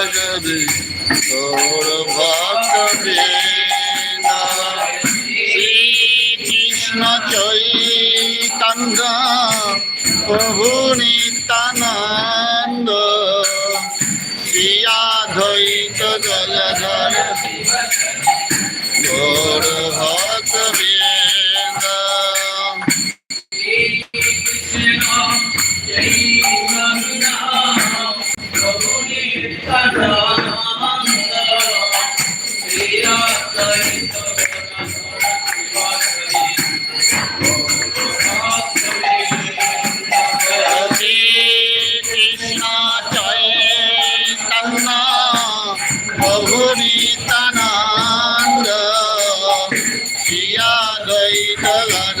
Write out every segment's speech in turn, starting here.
জগবে তোর ভক্তবে কৃষ্ণ চৈতন্য প্রভু নিত্যানন্দ। শ্রিয়াধৈত জলধর তোর ভক্ত রাঙ্গা অভরি তানাঙ্গ জিয়া গই দলার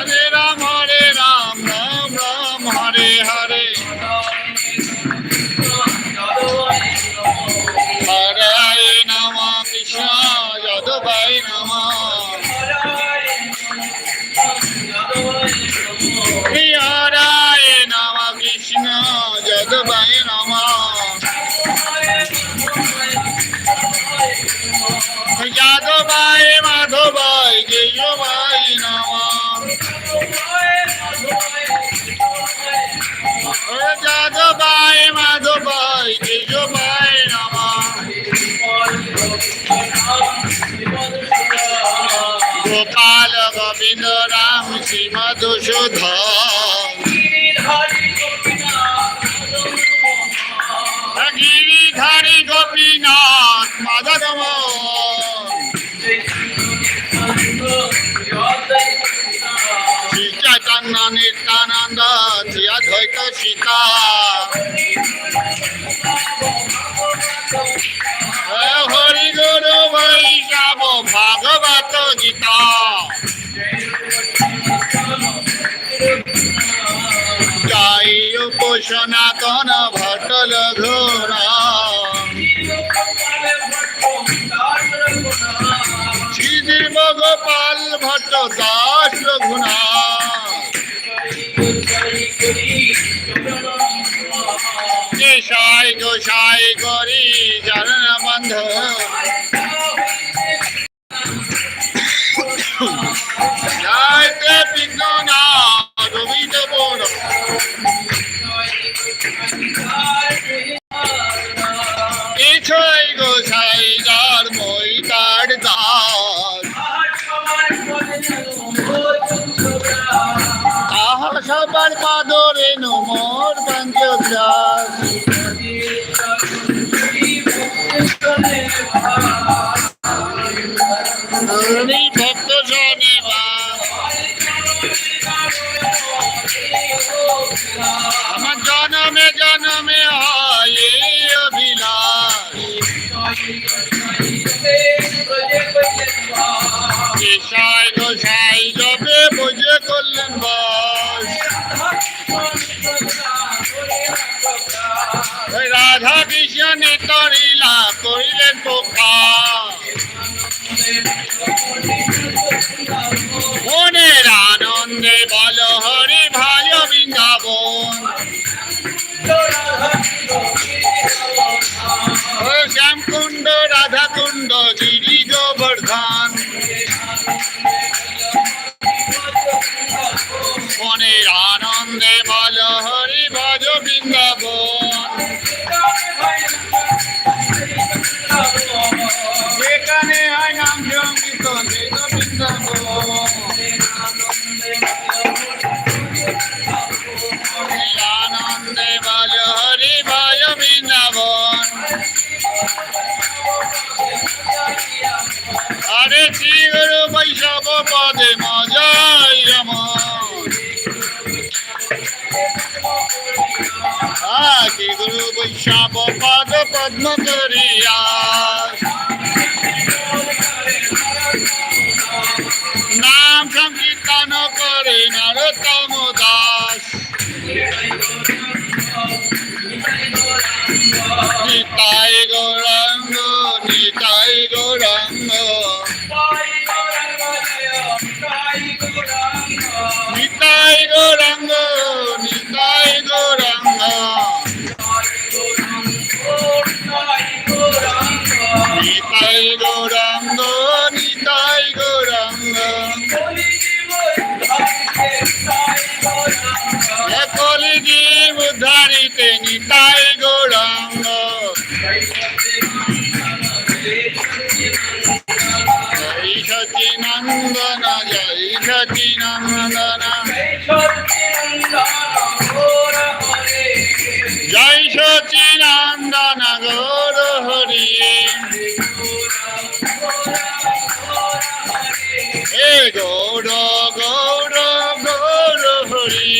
ধাম গিরিধারী গোপীনাথ মাধব নিত্যানন্দ শ্রী অদ্বৈত সীতা। সনাতন ভটল ঘোরা গোপাল ভট্ট দাস রঘুনা গোসাই গোসাই করি চরণ বন্ধ। বিঘ্ন না রবি দেব no more. মনে করিলা জন্ম করি সচিনন্দন জয় সচিনন্দন গৌর হরি। এ গৌর গৌর গৌর হরি।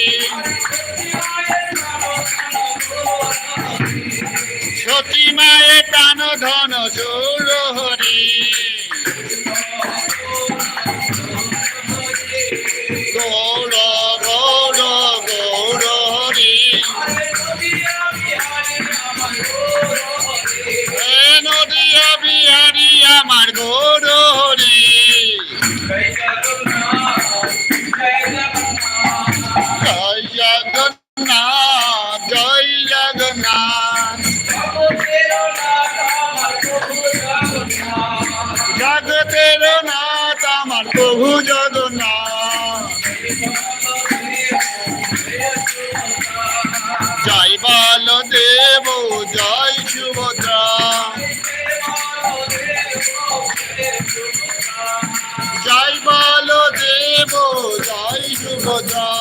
যাই সুভদ্রা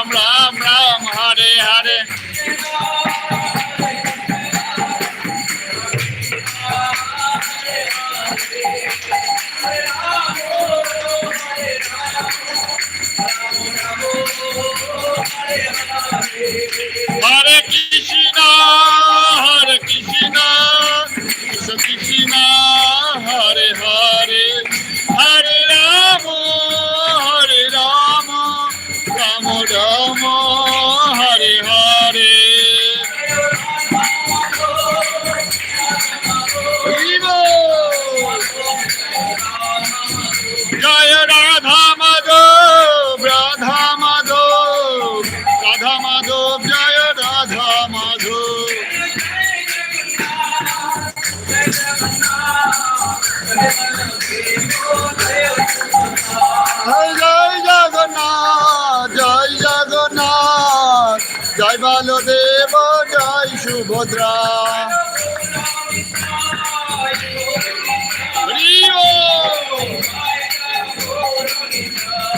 Okay.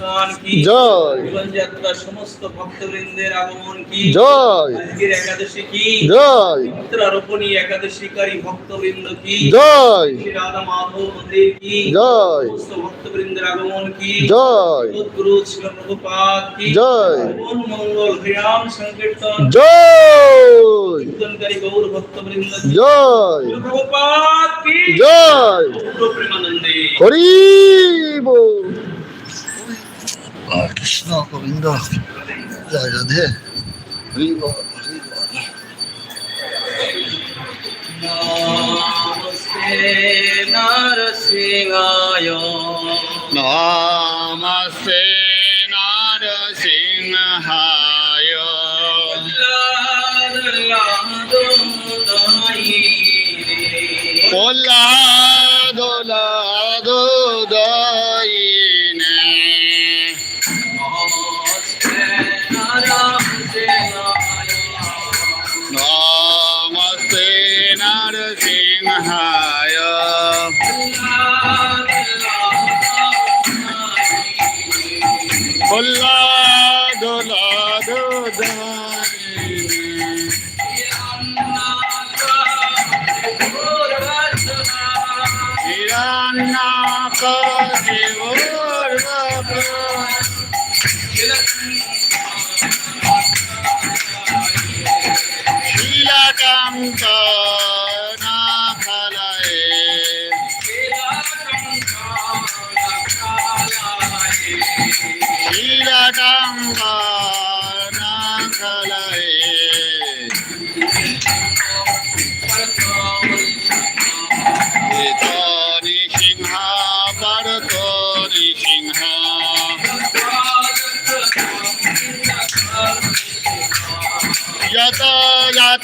অনুষ্ঠান কি জয়। জীবন যাত্রা সমস্ত ভক্তবৃন্দের আগমন কি? জয়। আজকের একাদশী কি? জয়। চিত্রারোপণী একাদশীকারী ভক্তবৃন্দ কি? জয়। রাধা মাধব মন্দির কি? জয়। সমস্ত ভক্তবৃন্দের আগমন কি? জয়। গুরু ছিল প্রভুপাদ কি? জয়। জীবন মঙ্গল হরিনাম সংকীর্তন। জয়। কীর্তনকারী গৌর ভক্তবৃন্দ জয়। প্রভুপাদ কি? জয়। হরি বল কৃষ্ণ গোবিন্দ জয় রাধে নরসিংহায় নমস্তে নরসিংহায় প্রহ্লাদ লাদো হিরণ্যাক দেবর শিলাকান্ত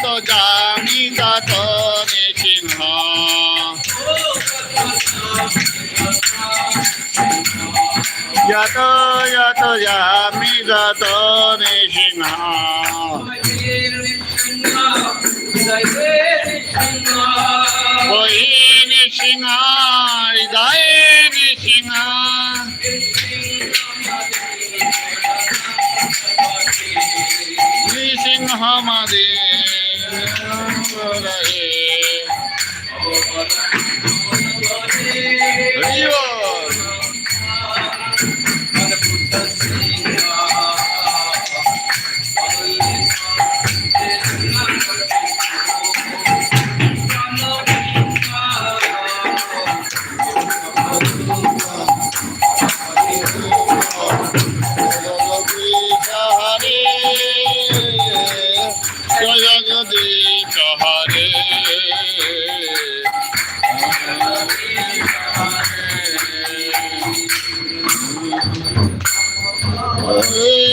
যত জানি তত চিহ্ন। যত যত জামি তত সিংহ Oh,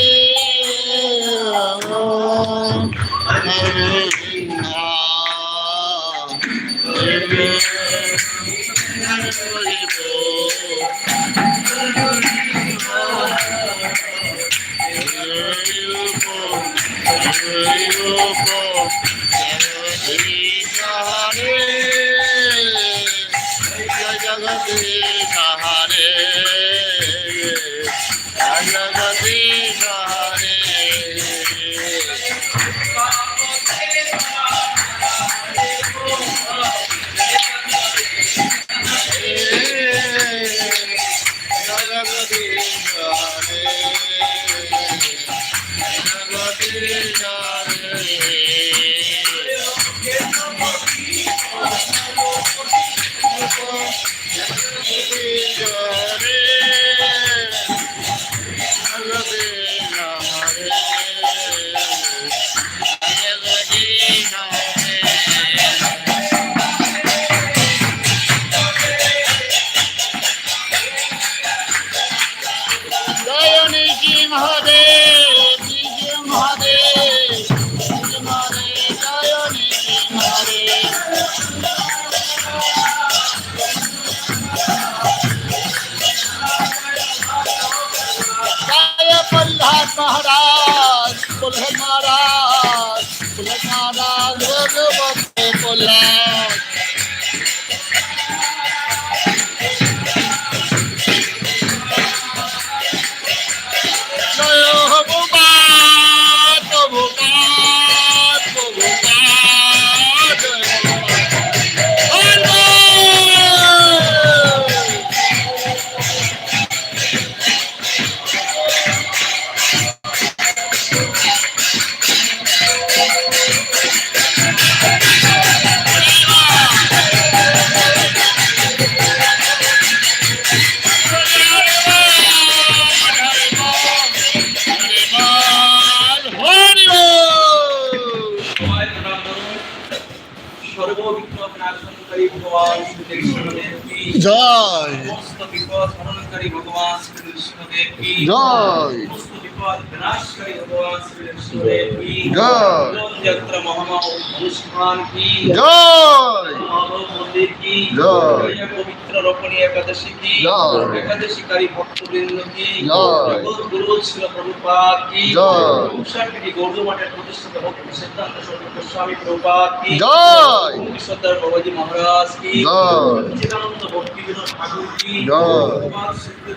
অনুষ্ঠান কি জয় মাধব মন্দির কি জয় পবিত্র রোপণী একাদশী কি জয় একাদশীকারী ভক্তবৃন্দ কি জয় গুরু শিল প্রভুপাদ কি জয় উষাটি গৌর মঠের প্রতিষ্ঠাতা ভক্ত সিদ্ধান্ত সর্বজ্ঞ স্বামী প্রভুপাদ কি জয় সর্দার বাবাজি মহারাজ কি জয় চিদানন্দ ভক্তি বিনোদ ঠাকুর কি জয় ভগবান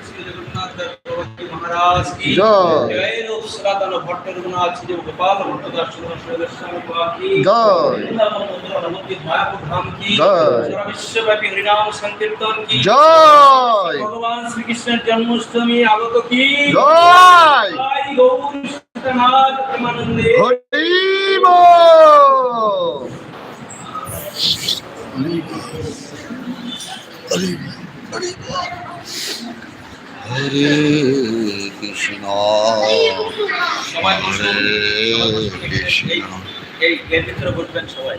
শ্রী জগন্নাথ দেব বাবাজি মহারাজ কি জয় জয় রূপ সনাতন ভট্ট রঘুনাথ শ্রী গোপাল ভট্টদাস সুন্দর স্বামী প্রভুপাদ কি জয় বৃন্দাবন মন্দির ভগবতী মায়াপুর ধাম কি জয় বিশ্বব্যাপী হরিনাম সংকীর্তন কি জয় ভগবান শ্রীকৃষ্ণের জন্মাষ্টমী আগত কি জয় গৌর প্রেমানন্দে হরি হরে কৃষ্ণ হরে কৃষ্ণ এই গেমের ভিতরে সবাই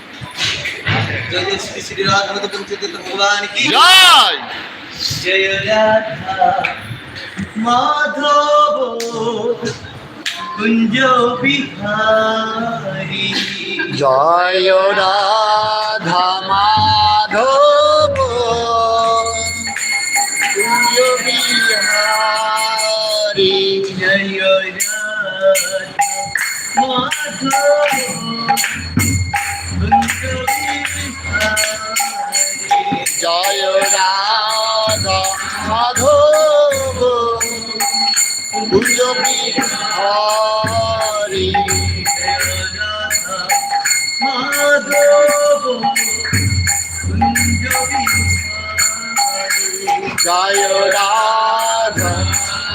জয় শ্রী শ্রী রাধারত পঞ্চতীর্থ ভগবান কি জয় জয় রাধা মাধব কুঞ্জ বিহারি জয় রাধা মাধব কুঞ্জ বিহারি জয় রাধা মাধব। জয় রাধা মাধব কুঞ্জ বিহারী জয় রাধা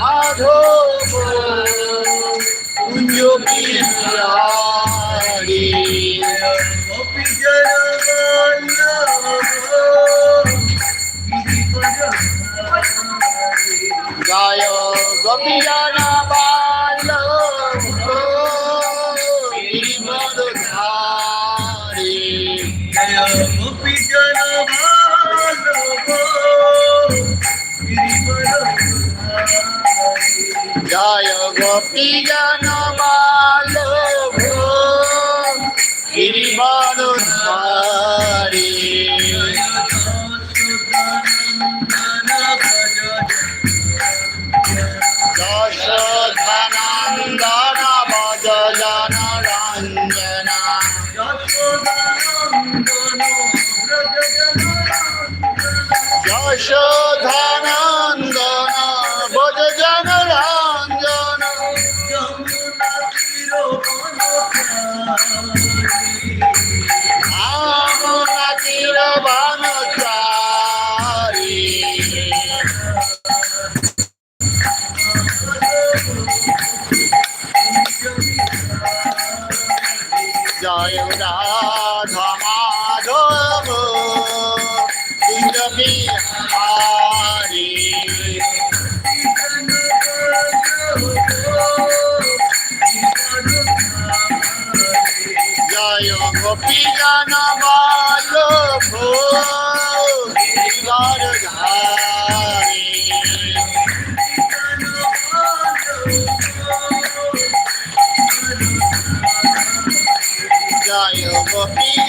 মাধব। কুঞ্জ জয় গোপীজন জয় গোপীজন বাল্লভ গিরিবরধারী যশোধনন্দন জয় রাধা মাধব। কুঞ্জ বিহারী জয় গোপী জন বাল্লভ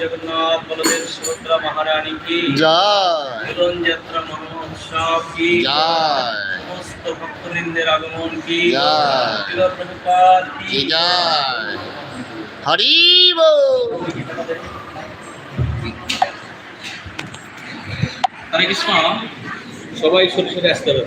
জগন্নাথ বলদেব সুভদ্রা মহারানী কি? জয়। যাত্রা মহোৎসব কি? জয়। সমস্ত ভক্তবৃন্দের আগমন কি? জয়। প্রভুপাদ কি? হরে কৃষ্ণ। সবাই সরে সরে আসতে হবে।